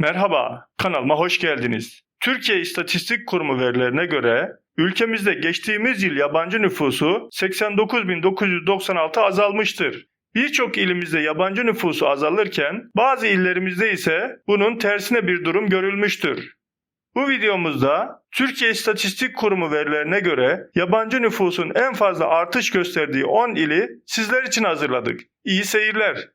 Merhaba, kanalıma hoş geldiniz. Türkiye İstatistik Kurumu verilerine göre ülkemizde geçtiğimiz yıl yabancı nüfusu 89.996 azalmıştır. Birçok ilimizde yabancı nüfusu azalırken bazı illerimizde ise bunun tersine bir durum görülmüştür. Bu videomuzda Türkiye İstatistik Kurumu verilerine göre yabancı nüfusun en fazla artış gösterdiği 10 ili sizler için hazırladık. İyi seyirler.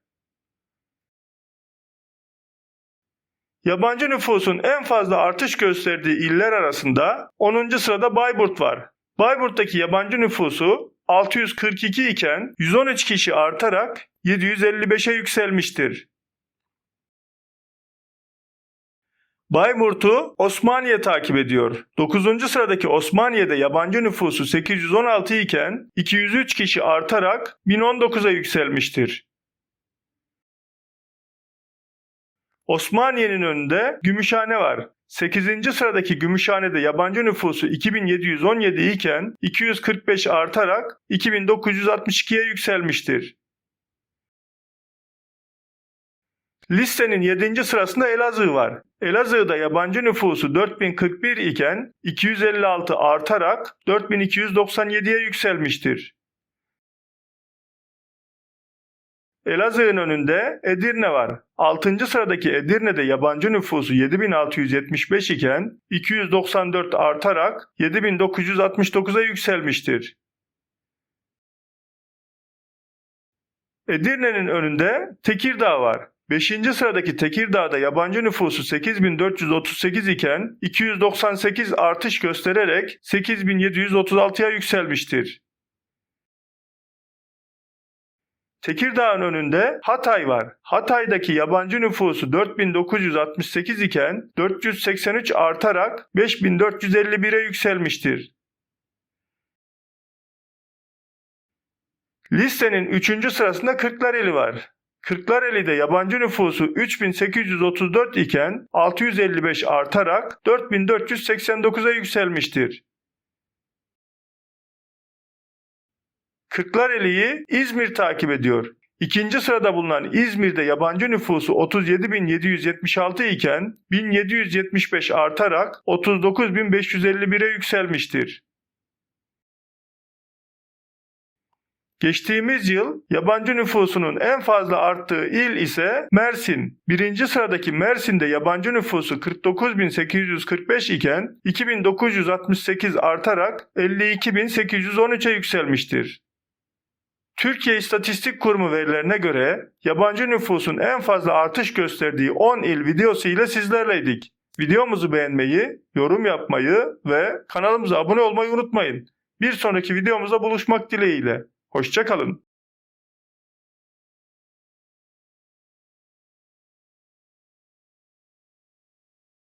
Yabancı nüfusun en fazla artış gösterdiği iller arasında 10. sırada Bayburt var. Bayburt'taki yabancı nüfusu 642 iken 113 kişi artarak 755'e yükselmiştir. Bayburt'u Osmaniye takip ediyor. 9. sıradaki Osmaniye'de yabancı nüfusu 816 iken 203 kişi artarak 1019'a yükselmiştir. Osmaniye'nin önünde Gümüşhane var. 8. sıradaki Gümüşhane'de yabancı nüfusu 2717 iken 245 artarak 2962'ye yükselmiştir. Listenin 7. sırasında Elazığ var. Elazığ'da yabancı nüfusu 4041 iken 256 artarak 4297'ye yükselmiştir. Elazığ'ın önünde Edirne var. 6. sıradaki Edirne'de yabancı nüfusu 7675 iken 294 artarak 7969'a yükselmiştir. Edirne'nin önünde Tekirdağ var. 5. sıradaki Tekirdağ'da yabancı nüfusu 8438 iken 298 artış göstererek 8736'ya yükselmiştir. Tekirdağ'ın önünde Hatay var. Hatay'daki yabancı nüfusu 4968 iken 483 artarak 5451'e yükselmiştir. Listenin 3. sırasında Kırklareli var. Kırklareli'de yabancı nüfusu 3834 iken 655 artarak 4489'a yükselmiştir. Kırklareli'yi İzmir takip ediyor. İkinci sırada bulunan İzmir'de yabancı nüfusu 37.776 iken 1775 artarak 39.551'e yükselmiştir. Geçtiğimiz yıl yabancı nüfusunun en fazla arttığı il ise Mersin. Birinci sıradaki Mersin'de yabancı nüfusu 49.845 iken 2968 artarak 52.813'e yükselmiştir. Türkiye İstatistik Kurumu verilerine göre yabancı nüfusun en fazla artış gösterdiği 10 il videosu ile sizlerleydik. Videomuzu beğenmeyi, yorum yapmayı ve kanalımıza abone olmayı unutmayın. Bir sonraki videomuzda buluşmak dileğiyle. Hoşçakalın.